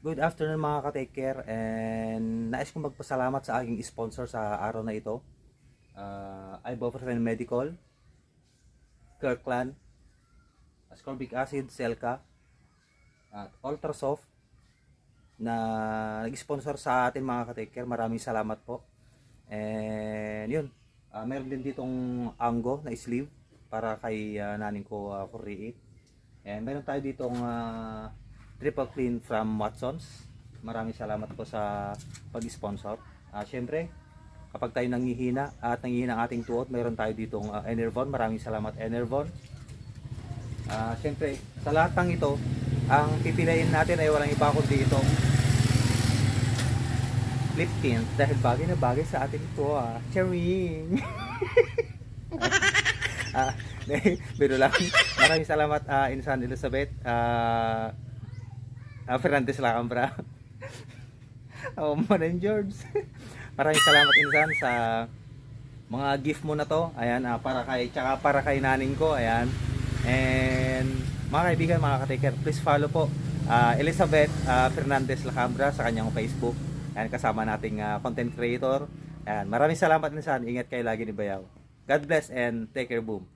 Good afternoon mga ka-take care and nais kong magpasalamat sa aking sponsor sa araw na ito. Uh, Ibuprofen Medical, Kirkland, Ascorbic Acid, Selka, at Ultrasoft na nag-sponsor sa atin mga ka-take care. Maraming salamat po. And yun, ah, meron din ditong anggo na sleeve para kay ah, naning ko uh, for re And meron tayo ditong ah, triple clean from Watsons. Maraming salamat po sa pag-sponsor. Ah, Siyempre, kapag tayo nangihina at nangihina ang ating tuot, meron tayo ditong ah, Enervon. Maraming salamat Enervon. Ah, Siyempre, sa lahat ng ito, ang pipiliin natin ay walang iba kundi ito. Lip tint dahil bagay na bagay sa atin ito ah. Charing! ah, biro lang. Maraming salamat ah, Insan Elizabeth. Ah, ah, Fernandez Lacambra. oh, Manan George. Maraming salamat Insan sa mga gift mo na to. Ayan, ah, para kay tsaka para kay naning ko. Ayan. And mga kaibigan, mga ka-taker, please follow po ah, Elizabeth ah, Fernandez Lacambra sa kanyang Facebook. Ayan, kasama nating ah, content creator. Ayan, maraming salamat Insan. Ingat kayo lagi ni Bayaw. God bless and take care boom.